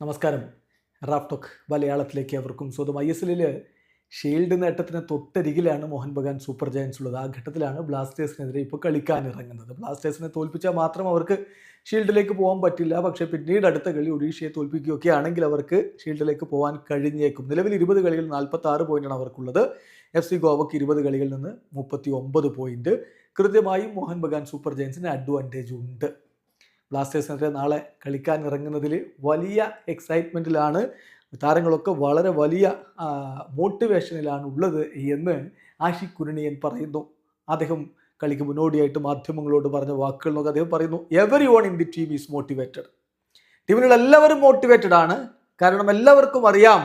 നമസ്കാരം. Raf talk മലയാളത്തിലേക്ക് അവർക്കും സ്വന്തം ഐ എസ് എല്ലിൽ ഷീൽഡ് നേട്ടത്തിന് തൊട്ടരികിലാണ് മോഹൻ ബഗാൻ സൂപ്പർ ജയൻസ് ഉള്ളത്. ആ ഘട്ടത്തിലാണ് ബ്ലാസ്റ്റേഴ്സിനെതിരെ ഇപ്പോൾ കളിക്കാൻ ഇറങ്ങുന്നത്. ബ്ലാസ്റ്റേഴ്സിനെ തോൽപ്പിച്ചാൽ മാത്രം അവർക്ക് ഷീൽഡിലേക്ക് പോകാൻ പറ്റില്ല. പക്ഷേ പിന്നീട് അടുത്ത കളി ഒഡീഷയെ തോൽപ്പിക്കുകയൊക്കെ ആണെങ്കിൽ അവർക്ക് ഷീൽഡിലേക്ക് പോകാൻ കഴിഞ്ഞേക്കും. നിലവിൽ ഇരുപത് കളികൾ നാൽപ്പത്തി ആറ് പോയിന്റാണ് അവർക്കുള്ളത്. എഫ് സി ഗോവയ്ക്ക് ഇരുപത് കളികളിൽ നിന്ന് മുപ്പത്തി ഒമ്പത് പോയിന്റ്. കൃത്യമായും മോഹൻ ബഗാൻ സൂപ്പർ ജയൻസിന് അഡ്വാന്റേജ് ഉണ്ട്. ബ്ലാസ്റ്റേഴ്സിനെതിരെ നാളെ കളിക്കാൻ ഇറങ്ങുന്നതിൽ വലിയ എക്സൈറ്റ്മെന്റിലാണ് താരങ്ങളൊക്കെ വളരെ വലിയ മോട്ടിവേഷനിലാണ് ഉള്ളത് എന്ന് ആഷിഖ് കുരുണിയൻ പറയുന്നു. അദ്ദേഹം കളിക്ക് മുന്നോടിയായിട്ട് മാധ്യമങ്ങളോട് പറഞ്ഞ വാക്കുകൾ നോക്കി അദ്ദേഹം പറയുന്നു. Every one in the team is motivated ടീമിലുള്ള എല്ലാവരും മോട്ടിവേറ്റഡ് ആണ്. കാരണം എല്ലാവർക്കും അറിയാം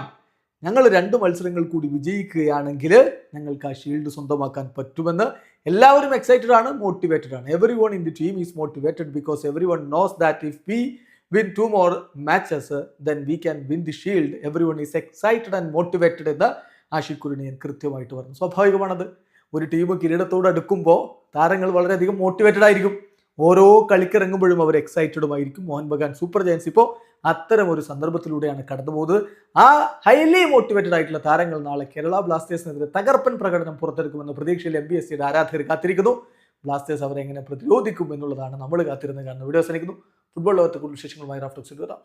ഞങ്ങൾ രണ്ട് മത്സരങ്ങൾ കൂടി വിജയിക്കുകയാണെങ്കിൽ ഞങ്ങൾക്ക് ആ ഷീൽഡ് സ്വന്തമാക്കാൻ പറ്റുമെന്ന് എല്ലാവരും എക്സൈറ്റഡ് ആണ് മോട്ടിവേറ്റഡ് ആണ്. Every one in the team is motivated because every one knows that if we win two more matches then we can win the shield every one is excited and motivated എന്ന് ആഷിഖ് കുരുണിയൻ കൃത്യമായിട്ട് പറഞ്ഞു. സ്വാഭാവികമാണത്. ഒരു team കിരീടത്തോട് അടുക്കുമ്പോൾ താരങ്ങൾ വളരെയധികം motivated ആയിരിക്കും. ഓരോ കളിക്കിറങ്ങുമ്പോഴും അവർ എക്സൈറ്റഡുമായിരിക്കും മോഹൻ ബഗാൻ സൂപ്പർ ജയൻസ് ഇപ്പോൾ അത്തരം ഒരു സന്ദർഭത്തിലൂടെയാണ് കടന്നു പോകുന്നത്. ആ ഹൈലി മോട്ടിവേറ്റഡ് ആയിട്ടുള്ള താരങ്ങൾ നാളെ കേരള ബ്ലാസ്റ്റേഴ്സിനെതിരെ തകർപ്പൻ പ്രകടനം പുറത്തെടുക്കുമെന്ന പ്രതീക്ഷയിൽ എം ബി എസ് സിയുടെ ആരാധകർ കാത്തിരിക്കുന്നു. ബ്ലാസ്റ്റേഴ്സ് അവരെ എങ്ങനെ പ്രതിരോധിക്കും എന്നുള്ളതാണ് നമ്മൾ കാത്തിരുന്ന് കാണുന്നത് വീഡിയോ അവസാനിക്കുന്നു. ഫുട്ബോൾ ലോകത്തെ കൂടുതൽ വിശേഷങ്ങളുമായി റാഫ്റ്റോക്സിൽ വരാം.